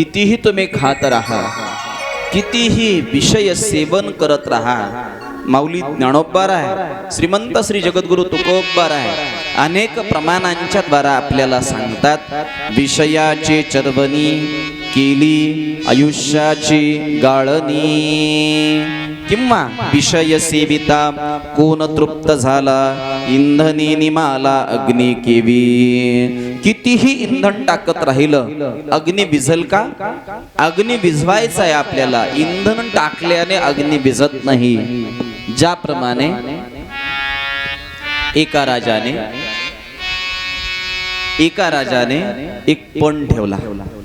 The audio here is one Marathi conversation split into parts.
कितीही तुम्ही खात राहा कितीही विषय सेवन करत राहा. माऊली ज्ञानोबार आहे श्रीमंत श्री जगद्गुरु तुकोबार आहे. अनेक प्रमाणांच्या द्वारा आपल्याला सांगतात विषयाची चरवणी केली आयुष्याची गाळणी. किंवा विषय सेविता कोण तृप्त झाला इंधनी निमाला अग्नी केवी. कितीही इंधन टाकत राहिलं अग्नी भिजल का? अग्नी भिजवायचा आहे आपल्याला. इंधन टाकल्याने अग्नी भिजत नाही. ज्याप्रमाणे एका राजाने एका राजाने एक पण ठेवला.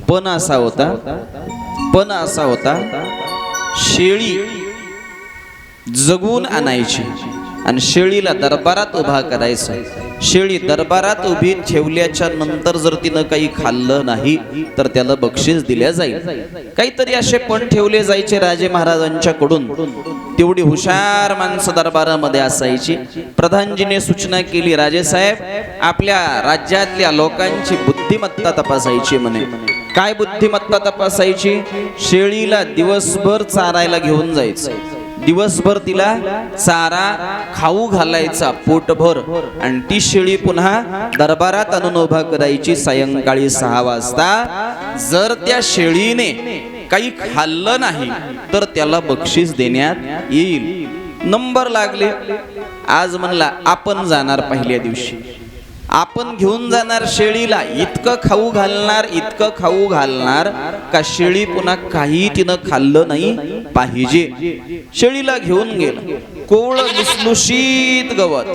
पण असा होता पण असा होता शेळी जगून आणायची. आणि शेळीला दरबारात उभा करायचं. शेळी दरबारात उभी ठेवल्याच्या नंतर जर तिनं काही खाल्लं नाही तर त्याला बक्षीस दिल्या जाईल. काहीतरी असे पण ठेवले जायचे राजे महाराजांच्याकडून. तेवढी हुशार माणसं दरबारामध्ये असायची. प्रधानजीने सूचना केली राजेसाहेब आपल्या राज्यातल्या लोकांची बुद्धिमत्ता तपासायची म्हणे. काय बुद्धिमत्ता तपासायची? शेळीला दिवसभर चारायला घेऊन जायचं. दिवसभर तिला चारा खाऊ घालायचा पोटभर. आणि ती शेळी पुन्हा दरबारात आणून उभा करायची सायंकाळी सहा वाजता. जर त्या शेळीने काही खाल्लं नाही तर त्याला बक्षीस देण्यात येईल. नंबर लागले. आज म्हणला आपण जाणार पहिल्या दिवशी. आपण घेऊन जाणार शेळीला इतकं खाऊ घालणार इतकं खाऊ घालणार का शेळी पुन्हा काही तिनं खाल्लं नाही पाहिजे? शेळीला घेऊन गेलं. कोवळ लुसलुशीत गवत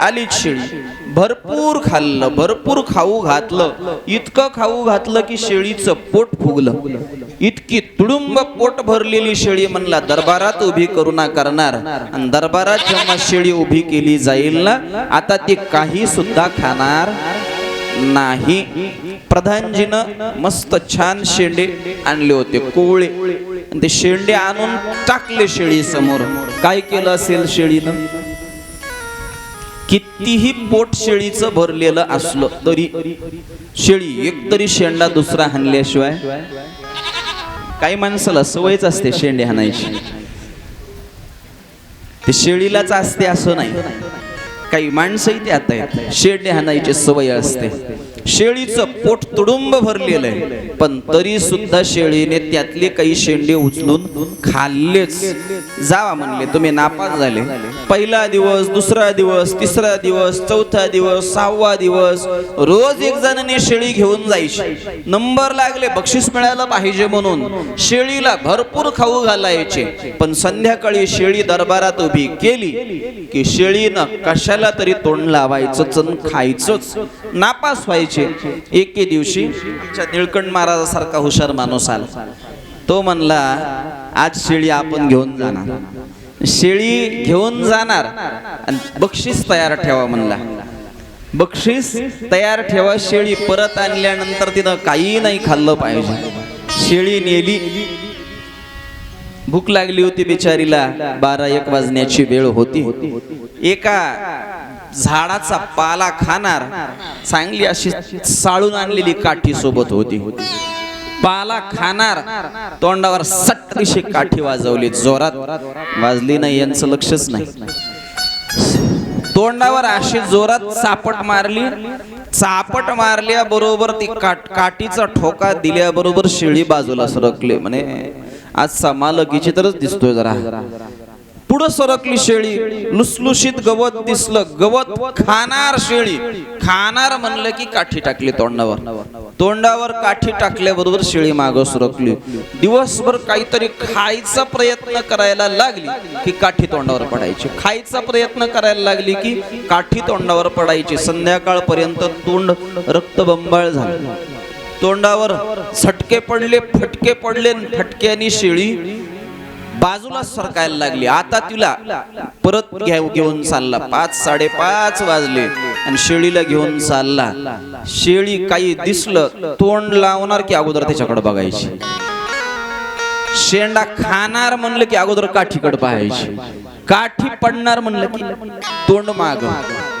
आलीच शेळी. भरपूर खाल्लं भरपूर खाऊ घातलं. इतकं खाऊ घातलं की शेळीचं पोट फुगलं. इतकी तुडुंब पोट भरलेली शेळी म्हणला दरबारात उभी करुणा करणार. आणि दरबारात जेव्हा शेळी उभी केली जाईल ना आता ती काही सुद्धा खाणार नाही. प्रधानजीनं मस्त छान शेंडे आणले होते कोवळे. आणि ते शेंडे आणून टाकले शेळी समोर काय केलं असेल शेळीनं? कितीही पोट शेळीचं भरलेलं असलं तरी शेळी एक तरी शेंडा दुसरा हाणल्याशिवाय काही माणसाला सवयच असते शेंडे हाणायची. ते शेळीलाच असते असं नाही. काही माणसंही ते आता आहेत शेंडे हाणायची सवय असते. शेळीचं पोट तुडुंब भरलेलं आहे. पण तरी सुद्धा शेळीने त्यातले काही शेंडे उचलून खाल्लेच. जावा म्हणले तुम्ही नापास झाले. पहिला दिवस दुसरा दिवस तिसरा दिवस चौथा दिवस सहावा दिवस रोज एक जणाने शेळी घेऊन जायची. नंबर लागले बक्षीस मिळायला पाहिजे म्हणून. शेळीला भरपूर खाऊ घालायचे. पण संध्याकाळी शेळी दरबारात उभी केली की शेळीनं कशाला तरी तोंड लावायचं आणि खायचंच. नापास व्हायचे. एके दिवशी आमच्या निळकंठ महाराजासारखा हुशार माणूस आला. तो म्हणला आज शेळी आपण घेऊन जाणार. शेळी घेऊन जाणार आणि बक्षीस तयार ठेवा म्हणला. बक्षीस तयार ठेवा शेळी परत आणल्यानंतर तिनं काही नाही खाल्लं पाहिजे. शेळी नेली. भूक लागली होती बिचारीला. बारा एक वाजण्याची वेळ होती. एका झाडाचा पाला खाणार चांगली अशी साळून आणलेली काठी सोबत होती. पाला खाणार तोंडावर सट्टशी काठी वाजवली. जोरात वाजली नाही यांचं लक्षच नाही. तोंडावर अशी जोरात चापट मारली. चापट मारल्याबरोबर ती काट काठीचा ठोका दिल्याबरोबर शिळी बाजूला सरकले. म्हणे आज समालकीची तरच दिसतोय जरा. पुढं सरकली शेळी. लुसलुशीत गवत दिसलं. गवत खाणार शेळी. खाणार म्हणलं की काठी टाकली तोंडावर. तोंडावर काठी टाकल्याबरोबर शेळी मागं सरकली. दिवसभर काहीतरी खायचा प्रयत्न करायला लागली की काठी तोंडावर पडायची. खायचा प्रयत्न करायला लागली की काठी तोंडावर पडायची. संध्याकाळपर्यंत तोंड रक्तबंबाळ झालं. तोंडावर झटके पडले फटके पडले फटक्यानी शेळी बाजूला सरकायला लागली. आता तिला परत घेऊन चालला. पाच साडेपाच वाजले आणि शेळीला घेऊन चालला. शेळी काही दिसलं तोंड लावणार की अगोदर त्याच्याकडे बघायची. शेंडा खाणार म्हणलं की अगोदर काठीकडे पाहायची. काठी पडणार म्हणलं की तोंड माग.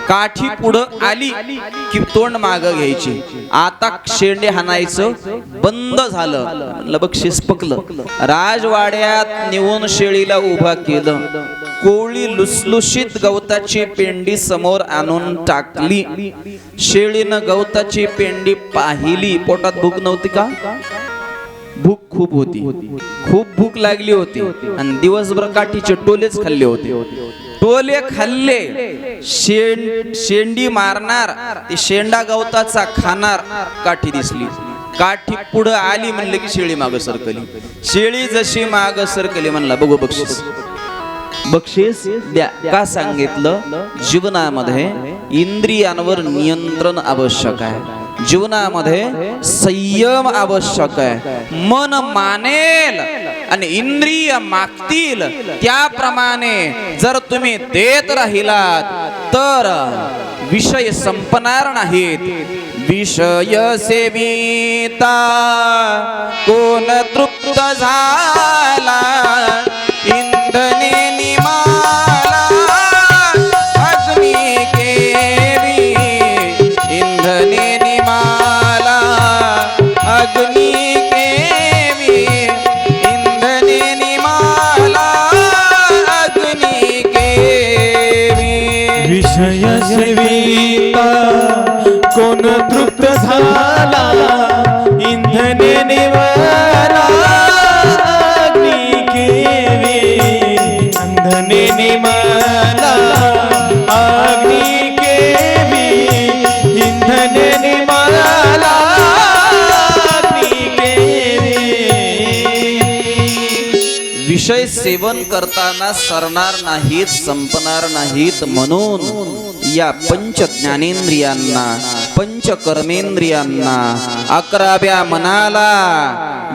काठी पुढं आली की तोंड माग घ्यायची. आता शेंडे हाणायचं बंद झालं. म्हणलं बक्षीस पकलं राजवाड्यात नेऊन शेळीला उभा केलं. कोळी लुसलुशीत गवताची पेंडी समोर आणून टाकली. शेळीनं गवताची पेंडी पाहिली. पोटात भूक नव्हती का? भूक खूप होती. खूप भूक लागली होती. आणि दिवसभर काठीचे टोलेच खाल्ले होते. टोले खाल्ले शेंड शेंडी मारणार ती शेंडा गवताचा खाणार काठी दिसली. काठी पुढं आली म्हणले की शेळी माग सरकली. शेळी जशी माग सरकली म्हणला बघू बक्षीस. बक्षीस द्या. का सांगितलं? जीवनामध्ये इंद्रियांवर नियंत्रण आवश्यक आहे. जीवनामध्ये संयम आवश्यक आहे. मन मानेल आणि इंद्रिय मागतील. त्याप्रमाणे जर तुम्ही देत राहिलात तर विषय संपणार नाहीत. विषय सेविता. कोण तृप्त झाला? इंधने विषय सेविता कोण तृप्त झाला? इंधने निवाला सेवन करताना सरणार नाहीत संपणार नाहीत म्हणून या पंच ज्ञानेंद्रियांना पंच कर्मेंद्रियांना अकराव्या मनाला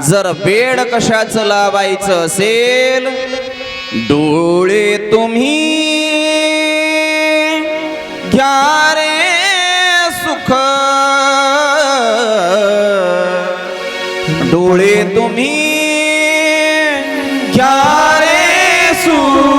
जर वेड कशाचं लावायचं असेल डोळे तुम्ही घ्या रे सुख. डोळे तुम्ही घ्या रे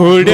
good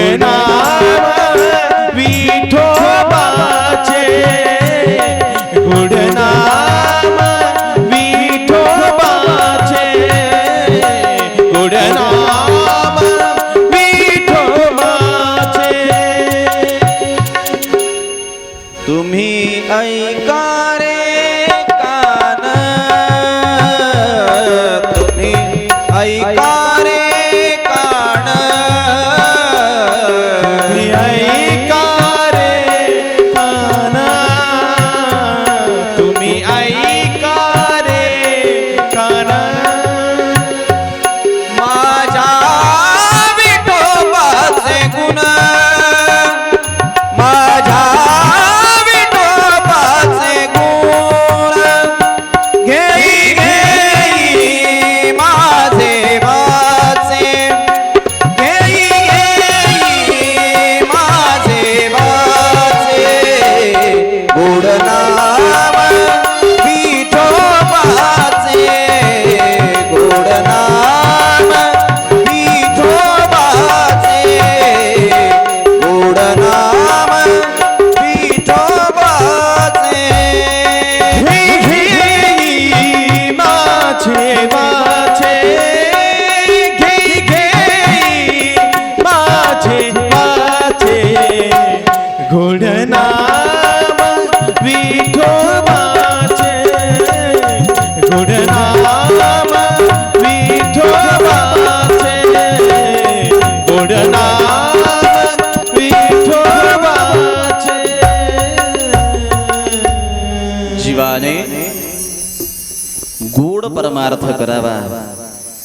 परमार्थ करावा.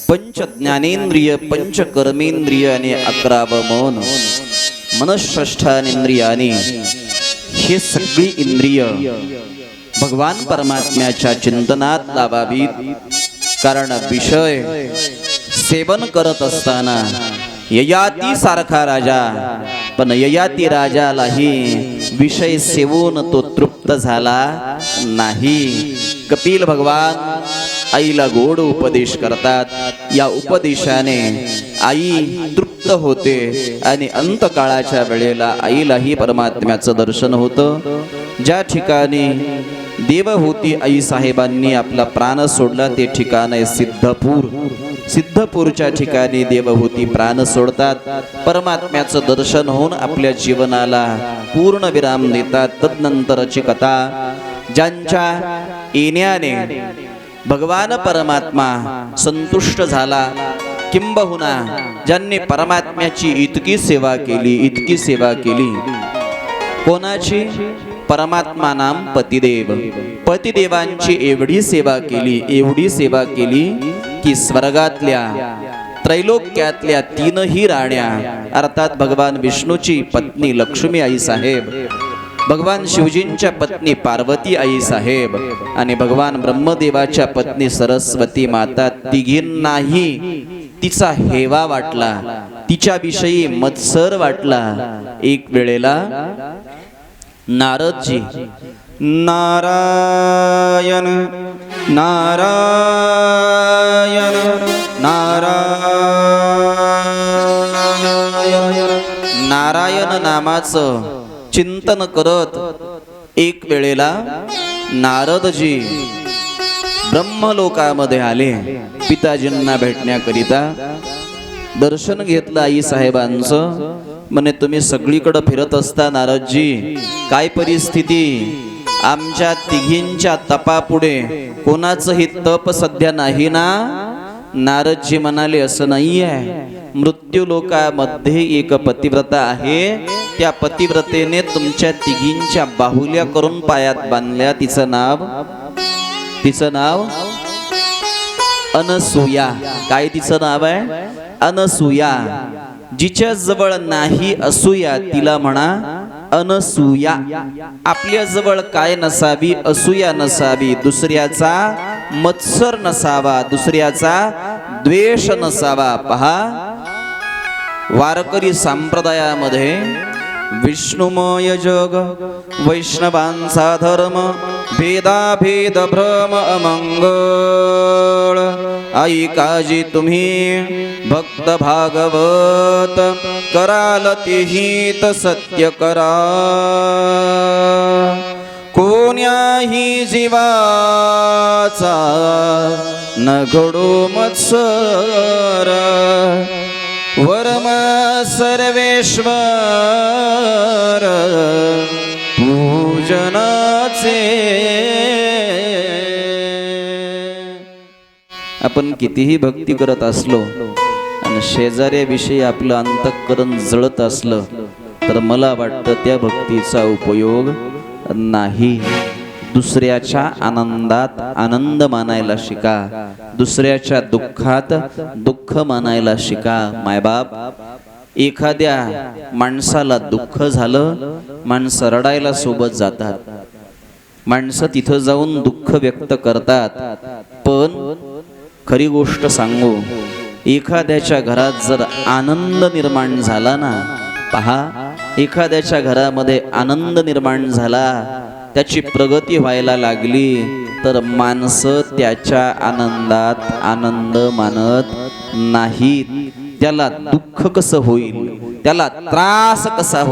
पंच ज्ञानेंद्रिय पंच कर्मेंद्रिय आणि अकराव मन. मनश्रष्ठानेंद्रियाने हे सगळी इंद्रिय भगवान परमात्म्याच्या चिंतनात लावावीत. कारण विषय सेवन करत असताना ययाती सारखा राजा पण ययाती राजालाही विषय सेवून तो तृप्त झाला नाही. कपिल भगवान आईला गोड उपदेश करतात. या उपदेशाने आई तृप्त होते आणि अंतकाळाच्या वेळेला आईलाही परमात्म्याचं दर्शन होतं. ज्या ठिकाणी देवहूती आई साहेबांनी आपला प्राण सोडला ते ठिकाण आहे सिद्धपूर. सिद्धपूरच्या ठिकाणी देवहूती प्राण सोडतात. परमात्म्याचं दर्शन होऊन आपल्या जीवनाला पूर्ण विराम देतात. तदनंतरची कथा ज्यांच्या येण्याने भगवान परमात्मा संतुष्ट झाला किंबहुना ज्यांनी परमात्म्याची इतकी सेवा केली इतकी सेवा केली. कोणाची? परमात्मा नाम पतिदेव. पतिदेवांची एवढी सेवा केली एवढी सेवा केली की स्वर्गातल्या त्रैलोक्यातल्या तीनही राण्या अर्थात भगवान विष्णूची पत्नी लक्ष्मी आई साहेब भगवान शिवजींच्या पत्नी पार्वती आई साहेब आणि भगवान ब्रह्मदेवाच्या पत्नी सरस्वती माता तिघींनाही तिचा हेवा वाटला. तिच्याविषयी मत्सर वाटला. एक वेळेला नारदजी नारायण नारायण नारायण नारायण नामाचं चिंतन करत एक वेळेला नारदजी ब्रह्मलोकामध्ये आले. पिताजींना भेटण्याकरिता दर्शन घेतलं आई साहेबांचं म्हणे तुम्ही सगळीकडं फिरत असता नारदजी. काय परिस्थिती? आमच्या तिघींच्या तपापुढे कोणाचंही तप सध्या नाही ना? नारदजी म्हणाले असं नाही आहे मृत्यू लोकामध्ये एक पतिव्रता आहे. त्या पतिव्रतेने तुमच्या तिघींच्या बाहुल्या करून पायात बांधल्या. तिचं नाव? तिचं नाव? अनसुया. काय तिचं नाव आहे? अनसुया. जिच्या जवळ नाही असूया तिला म्हणा अनसूया. आपल्या जवळ काय नसावी? असूया नसावी. दुसऱ्याचा मत्सर नसावा. दुसऱ्याचा द्वेष नसावा. पहा. वारकरी संप्रदायामध्ये विष्णुमय जग वैष्णवांचा धर्म भेदाभेद भ्रम अमंगळ। आई काजी तुम्ही भक्त भागवत कराल तिहित सत्य करा। कोण्याही जीवाचा न घडो मत्सर। वर्म सर्वेश्वर पूजनाचे. आपण कितीही भक्ती करत असलो आणि शेजाऱ्याविषयी आपलं अंतःकरण जळत असलं तर मला वाटतं त्या भक्तीचा उपयोग नाही. दुसऱ्याच्या आनंदात आनंद मानायला शिका. दुसऱ्याच्या दुःखात दुःख मानायला शिका मायबाप एखाद्या माणसाला दुःख झालं माणसं रडायला सोबत जातात. माणसं तिथं जाऊन दुःख व्यक्त करतात. पण खरी गोष्ट सांगू एखाद्याच्या घरात जर आनंद निर्माण झाला ना पहा एखाद्याच्या घरामध्ये आनंद निर्माण झाला त्याची प्रगती व्हायला लागली तर माणसं त्याच्या आनंदात आनंद मानत नाहीत. त्याला दुःख कसं होईल त्याला त्रास कसा हो